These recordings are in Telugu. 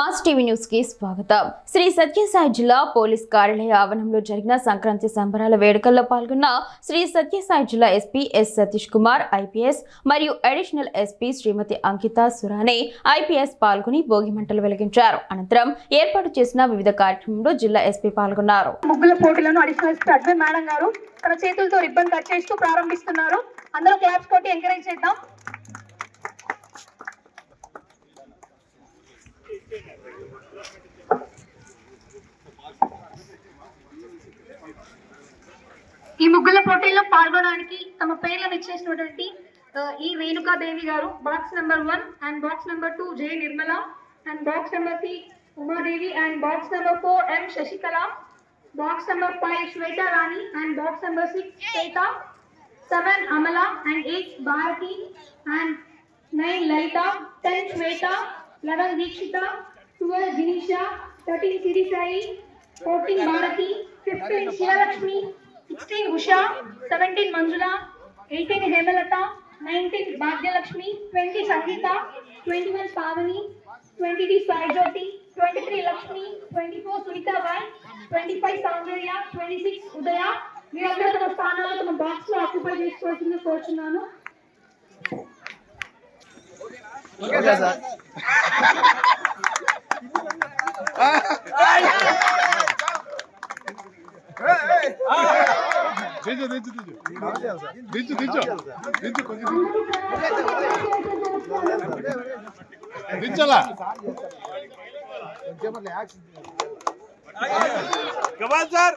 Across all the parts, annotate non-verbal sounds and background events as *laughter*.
మాస్ టీవీ న్యూస్కి స్వాగతం. శ్రీ సత్యసాయి జిల్లా పోలీస్ కార్యాలయ ఆవరణంలో జరిగిన సంక్రాంతి సంబరాల వేడుకల్లో పాల్గొన్న శ్రీ సత్యసాయి జిల్లా SP S Satish Kumar IPS మరియు additional SP Srimathi Ankita Surane IPS పాల్గొని భోగి మంటలు వెలిగించారు. అనంతరం ఏర్పాటు చేసిన వివిధ కార్యక్రమంలో జిల్లా ఎస్పీ పాల్గొన్నారు. ముగ్గుల పోటీలను అడిషనల్ ఎస్పీ మేడం గారు తన చేతులతో రిబ్బన్ కట్ చేస్తూ ప్రారంభిస్తున్నారు. అందరూ క్లాప్స్ కొట్టి ఎంకరేజ్ చేద్దాం. ముగ్గుల పోటీల్లో పాల్గొనడానికి తమ పేర్లను ఇచ్చేసినటువంటి ఈ రేణుకాదేవి గారు box number one and box number two J Nirmala and box number three Umadevi and box number four M Sasikala box number five Swetha Rani and box number six Swetha seven Amala and eight Bharathi and nine Lalitha ten Swetha eleven Dikshitha twelve Dinisha thirteen Sirisai fourteen Bharathi fifteen Sivalakshmi sixteen Usha seventeen Manjula eighteen Hemalatha nineteen Bhagyalakshmi twenty Sangeetha twenty one Pavani twenty three Sai Jyothi twenty three Lakshmi twenty four Sunitha Bai twenty five Soundarya twenty six Udaya మీరందరూ తమ స్థానాల్లో తమ బాక్స్లో ఆక్యుపై చేసుకోవాల్సింది కోరుచున్నాను *laughs* దించు దించు దించు దించు దించు దించు కొంచెం దించాలా కమాల్ సార్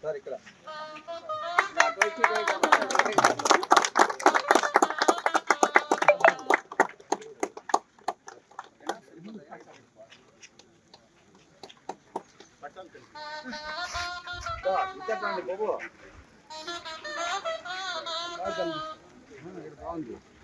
సార్ బాగుంది.